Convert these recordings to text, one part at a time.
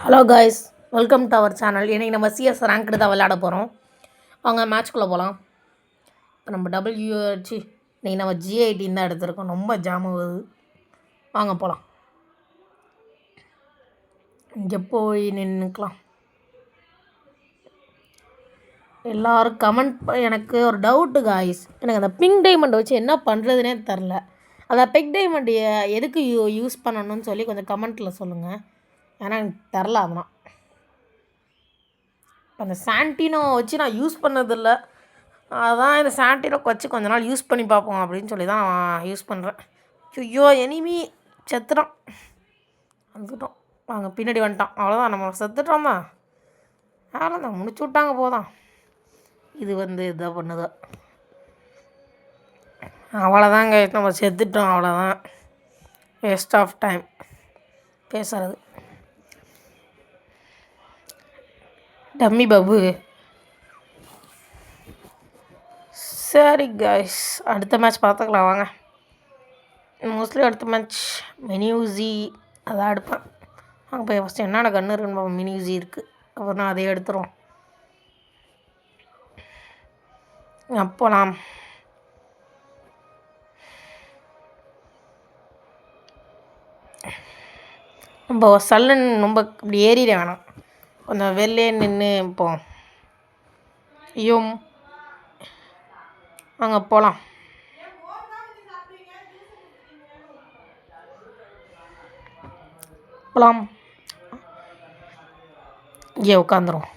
Hello guys welcome to our channel இன்றைக்கி நம்ம CS ranked தான் விளையாட போகிறோம் அவங்க மேட்ச்குள்ளே போகலாம் இப்போ நம்ம டபிள்யூ இன்றைக்கி நம்ம ஜிஐடின்னு தான் எடுத்திருக்கோம். ரொம்ப ஜாம் ஆகுது. வாங்க போகலாம் இங்கே போய் நின்றுக்கலாம் எல்லோரும் கமெண்ட் எனக்கு ஒரு டவுட்டு காய்ஸ் எனக்கு அந்த பிங்க் டைமண்ட் வச்சு என்ன பண்ணுறதுனே தெரில அந்த பிங்க் டைமண்ட் எதுக்கு யூ யூஸ் பண்ணணும்னு சொல்லி கொஞ்சம் கமெண்ட்டில் சொல்லுங்கள் ஏன்னா எனக்கு தெரில அதெல்லாம். அந்த சாண்டினோ வச்சு நான் யூஸ் பண்ணதில்லை. அதான் இந்த சாண்டினோ வச்சு கொஞ்ச நாள் யூஸ் பண்ணி பார்ப்போம் அப்படின்னு சொல்லி தான் நான் யூஸ் பண்ணுறேன் ஐயோ எனிமி செத்துட்டான். வந்துட்டோம். வாங்க பின்னாடி வந்துட்டான். அவ்வளோதான் நம்ம செத்துட்டோம்? தான் அவ்வளோதான் முடிச்சு விட்டாங்க போதான். இது வந்து இதை பண்ணுதோ. அவ்வளோதாங்க நம்ம செத்துட்டோம். அவ்வளோதான் வேஸ்ட் ஆஃப் டைம் பேசுகிறது டம்மி பாபு. சரி கைஸ் அடுத்த மேட்ச் பார்த்துக்கலாம் வாங்க. மோஸ்ட்லி அடுத்த மேட்ச் மினியூசி அதான் எடுப்பேன். அங்கே போய் ஃபஸ்ட்டு என்னென்ன கன்று இருக்குன்னு மினியூசி இருக்குது அப்புறம் நான் அதே எடுத்துருவோம். அப்போலாம். நம்ம சல்லன் ரொம்ப இப்படி ஏறிட வேணாம். கொஞ்சம் வெளிலே நின்று போம் ஐயோ அங்கே போகலாம் போகலாம் இங்கே உட்காந்துரும்.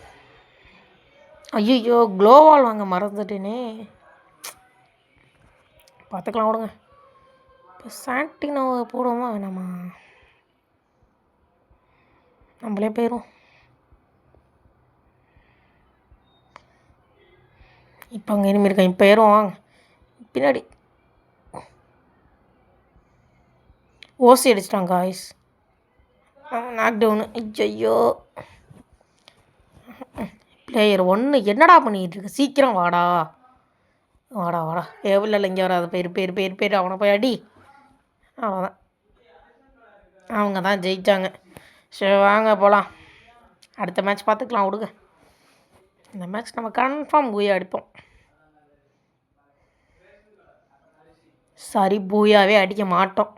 ஐயோ க்ளோவால் வாங்க மறந்துட்டேனே. பார்த்துக்கலாம் விடுங்க. இப்போ சாண்டினோவை போடுவோமா வேணாமா? நம்மளே போயிடும் இப்போ அங்கே இனிமேல் இருக்கேன் இப்போ ஏறும் வாங்க. பின்னாடி. ஓசி அடிச்சிட்டாங்க காய்ஸ் நாக் டவுனு ஐயோ பிளேயர் ஒன்று என்னடா பண்ணிக்கிட்டு இருக்கு? சீக்கிரம் வாடா. வாடா வாடா. எவ்வளோ இல்லை இங்கே வராது. பேர் பேர் பேர் பேர். அவனை போய் அடி. அவ்வளோதான் அவங்க தான் ஜெயித்தாங்க சரி வாங்க போகலாம் அடுத்த மேட்ச் பார்த்துக்கலாம் விடுங்க. இந்த மேட்ச் நம்ம கன்ஃபார்ம் போய் அடிப்போம். சாரி பூயாவே அடிக்க மாட்டோம்.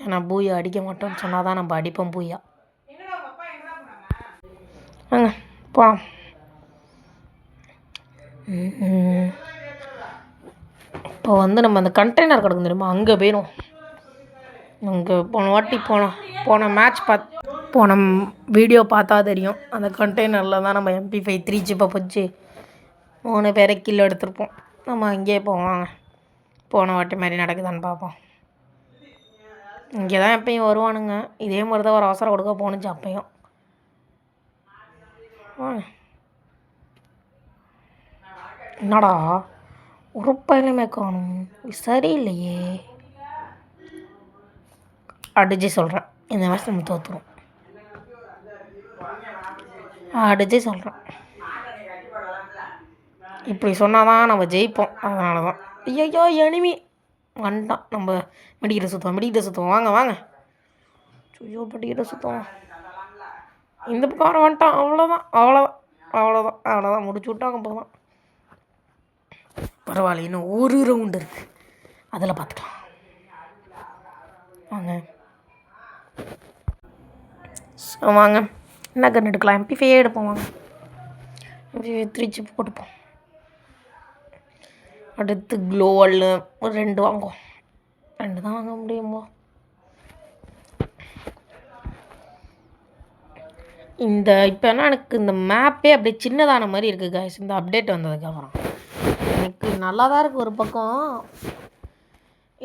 ஏன்னா பூயா அடிக்க மாட்டோம்னு சொன்னால் தான் நம்ம அடிப்போம் பூயா. வாங்க போகலாம் இப்போ வந்து நம்ம அந்த கண்டெய்னர் கிடக்கும் தெரியுமா? அங்கே போயிடும் அங்கே போன வாட்டி போன போன மேட்ச் பார்த்து போன வீடியோ பார்த்தா தெரியும். அந்த கண்டெய்னரில் தான் நம்ம எம்பி ஃபைவ் த்ரீ ஜிப்பை போச்சு. மூணு பேரை கீழே எடுத்துருப்போம். நம்ம அங்கேயே போவாங்க போன வாட்டி மாதிரி நடக்குதான்னு பார்ப்போம். இங்கே தான் எப்பயும் வருவானுங்க. இதே மாதிரி தான் ஒரு அவசரம் கொடுக்க போணுச்சு அப்பையும். என்னடா? ஒரு பையனுமே காணும். சரியில்லையே. அடிச்சு சொல்கிறேன் இந்த மாதிரி நம்ம தோற்றுரும் அடிச்சு சொல்கிறேன் இப்படி சொன்னால் தான் நம்ம ஜெயிப்போம். அதனால தான் ஐயோ எனிமி வந்துட்டான் நம்ம மெடிக்கிட்ட சுற்றுவோம் மெடிக்கிட்ட சுற்றுவோம் வாங்க வாங்க. ஐயோ மெடிக்கிட்ட சுற்றுவோம் இந்த பக்கம் வந்துட்டான். அவ்வளோதான் அவ்வளோதான் அவ்வளோதான் அவ்வளோதான் முடிச்சு விட்டாங்க போதும் பரவாயில்ல இன்னும் ஒரு ரவுண்டு இருக்குது அதில் பார்த்துக்கலாம் வாங்க. ஸோ வாங்க. என்ன கன் எடுக்கலாம்? எம்பிஃபையே எடுப்போம் வாங்க. எம்பிஃபை த்ரீ சிப் போட்டுப்போம். அடுத்து க்ளோவல் ஒரு ரெண்டு வாங்குவோம். ரெண்டு தான் வாங்க முடியுமோ? இந்த இப்போ என்ன எனக்கு இந்த மேப்பே அப்படியே சின்னதான மாதிரி இருக்குது காய்ஸ் இந்த அப்டேட் வந்ததுக்கப்புறம். எனக்கு நல்லா தான் இருக்குது ஒரு பக்கம்.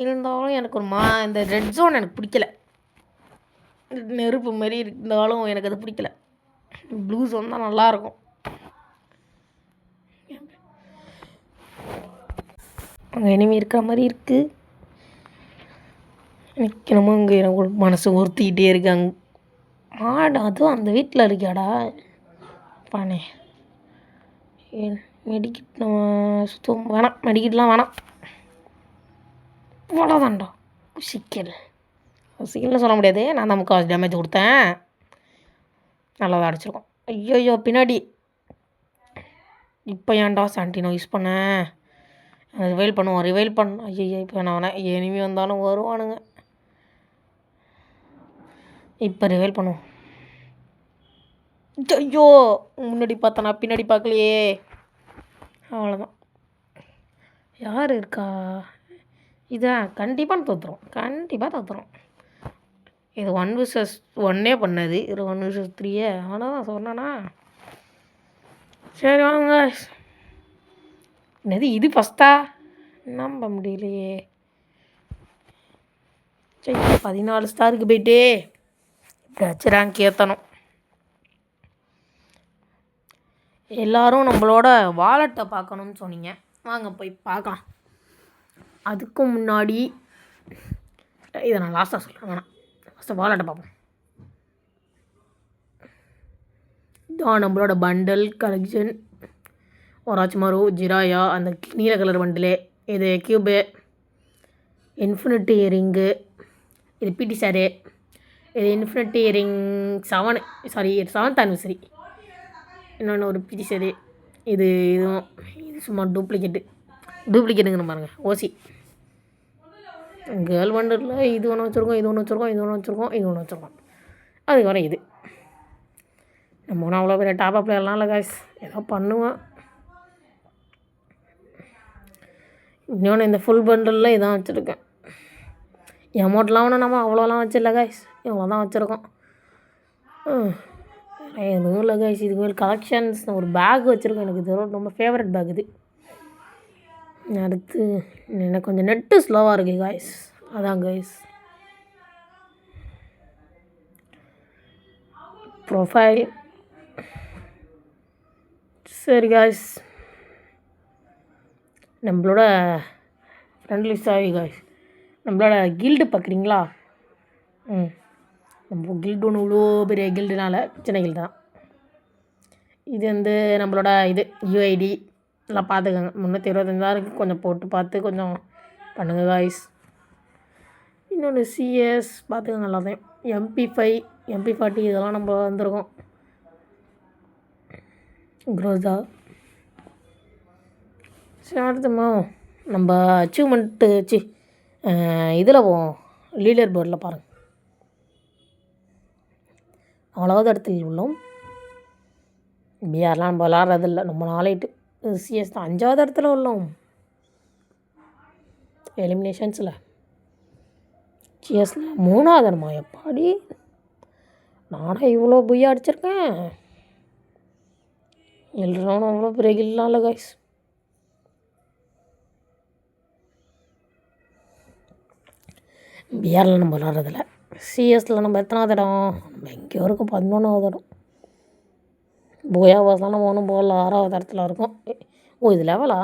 இருந்தாலும் எனக்கு ஒரு மா இந்த ரெட் ஜோன் எனக்கு பிடிக்கல. நெருப்பு மாதிரி இருந்தாலும் எனக்கு அது பிடிக்கல. ப்ளூ ஜோன் தான் நல்லாயிருக்கும் அங்கே இனிமேல் இருக்கிற மாதிரி இருக்குது எனக்கு என்னமோ இங்கே எனக்கு ஒரு மனசு ஒருத்திக்கிட்டே இருக்கு. அங்கே மாடு அதுவும் அந்த வீட்டில் இருக்காடா பானே. மெடிக்கிட் நம்ம சுத்தம் வேணாம். மெடிக்கிட்லாம் வேணாம். அவ்வளோதான்டா சிக்கல் சிக்கல்னு சொல்ல முடியாது. நான் தான் முக்கால்வாசி டேமேஜ் கொடுத்தேன். நல்லா தான் அடிச்சிருக்கோம். ஐயோ பின்னாடி. இப்போ ஏன்டா சாண்டினோ யூஸ் பண்ணேன் ரிவைல் பண்ணுவோம் ரிவைல் பண்ண ஐயோ இப்போ நான் வேணா எனிமி வந்தாலும் வருவானுங்க. இப்போ ரிவைல் பண்ணுவோம். ஐயோ முன்னாடி பார்த்தனா பின்னாடி பார்க்கலையே. அவ்வளோதான் யார் இருக்கா? இதான் கண்டிப்பாக தோற்றுறோம் கண்டிப்பாக தோற்றுறோம் இது ஒன் விசஸ் ஒன்னே பண்ணது. இது ஒன் விசஸ் த்ரீயே அவ்வளோதான் சொன்னேன்னா சரி வாங்க என்னது இது ஃபஸ்ட்டா நம்ப முடியலையே. சரி பதினாலு ஸ்டாருக்கு போயிட்டே. இப்படியாச்சும் ரேங்க் ஏற்றணும் எல்லாரும் நம்மளோட வாலெட்டை பார்க்கணும்னு சொன்னீங்க. வாங்க போய் பார்க்கலாம். அதுக்கு முன்னாடி இதை நான் லாஸ்ட்டாக சொல்கிறேன் வேணாம். ஃபஸ்ட்டு வாலெட்டை பார்ப்போம். இதான் நம்மளோட பண்டல் கலெக்ஷன் ஒராச்சுமாரு ஜிராயா அந்த நீல கலர் வண்டிலே இது கியூபு இன்ஃபினிட்டி ரிங்கு இது பிடி சாரு இது infinity ring seven sorry seventh anniversary இன்னொன்று ஒரு பிடி சாரு. இது இதுவும் இது சும்மா டூப்ளிகேட்டு டூப்ளிகேட்டுங்கன்னு பாருங்கள் ஓசி கேர்ள் வண்டரில் இது ஒன்று வச்சுருக்கோம் இது ஒன்று வச்சுருக்கோம் இது ஒன்று வச்சுருக்கோம் இது ஒன்று வச்சுருக்கோம். அதுக்கப்புறம் இது. நம்ம ஒன்றும் அவ்வளோ பெரிய டாப் அப் இல்லை காய்ஸ் ஏதோ பண்ணுவோம். இன்னொன்று இந்த ஃபுல் பண்டலில் இதான் வச்சுருக்கேன். அமௌண்ட்லாம் ஒன்றும் நம்ம அவ்வளோலாம் வச்சிடல காய்ஸ் இவ்வளோ தான் வச்சுருக்கோம் எதுவும் இல்லை காய்ஸ் இதுக்கு மேல் கலெக்ஷன்ஸ் ஒரு பேக் வச்சுருக்கேன். எனக்கு இது ரொம்ப ஃபேவரட் பேக் இது. அடுத்து எனக்கு கொஞ்சம் நெட்டு ஸ்லோவாக இருக்குது காய்ஸ் அதான் காய்ஸ் ப்ரொஃபைல் சரி காய்ஸ் நம்மளோட ஃப்ரெண்ட்லி சாரி காய்ஸ் நம்மளோட கில்டு பார்க்குறீங்களா? ம். நம்ம கில்டு ஒன்று இவ்வளோ பெரிய கில்டுனால சின்ன கில்டு தான் இது வந்து நம்மளோட இது யூஐடி எல்லாம் பார்த்துக்கோங்க. முந்நூற்றி இருபத்தஞ்சாயிரம் கொஞ்சம் போட்டு பார்த்து கொஞ்சம் பண்ணுங்கள் காய்ஸ் இன்னொன்று சிஎஸ் பார்த்துக்கோங்க எல்லாத்தையும். எம்பி ஃபைவ் எம்பி ஃபார்ட்டி இதெல்லாம் நம்ம வந்திருக்கோம். குரோஸா சரி நம்ம அச்சீவ்மெண்ட்டு சி இதில் போவோம் லீடர் போர்டில் பாருங்கள் நாலாவது இடத்தில் உள்ளோம். பிஆர்லாம் நம்ம விளாட்றதில்ல ரொம்ப நாளைட்டு சிஎஸ் தான் அஞ்சாவது இடத்துல உள்ளோம். எலிமினேஷன்ஸில் சிஎஸில் மூணாவது இடமா? எப்பாடி? நானும் இவ்வளோ பொய்யா அடிச்சிருக்கேன். எல்லாரும் அவ்வளோ பெரிய இல்லை கைஸ் பிஆரில் நம்ம விளாட்றதில்ல. சிஎஸில் நம்ம எத்தனாவது இடம்? நம்ம எங்கேயோ இருக்கும் பதினொன்றாவது இடம். போயா பாஸ்லாம் நம்ம ஒன்றும் போகல ஆறாவது இடத்துல இருக்கோம். ஓ இது லெவலா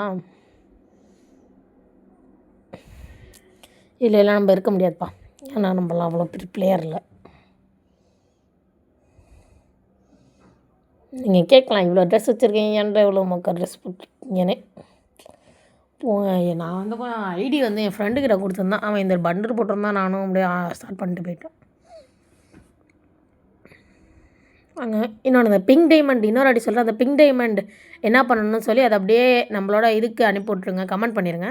இல்லை இல்லை நம்ம இருக்க முடியாதுப்பா. ஏன்னா நம்மலாம் அவ்வளோ பெரிய பிளேயர் இல்லை. நீங்கள் கேட்கலாம் இவ்வளோ ட்ரெஸ் வச்சுருக்கீங்க ஏன்டா இவ்வளோ மக்கள் ட்ரெஸ் போட்டிருக்கீங்கன்னு. நான் வந்து ஐடி வந்து என் ஃப்ரெண்டுக்கிட்ட கொடுத்துருந்தான். அவன் இந்த பண்டர் போட்டிருந்தான் நானும் அப்படியே ஸ்டார்ட் பண்ணிட்டு போயிட்டேன். அங்கே இன்னொன்று இந்த பிங்க் டைமண்ட் இன்னொரு அடி சொல்கிறேன் அந்த பிங்க் டைமண்ட் என்ன பண்ணணும்னு சொல்லி அதை அப்படியே நம்மளோட இதுக்கு அனுப்பி விட்ருங்க கமெண்ட் பண்ணிடுங்க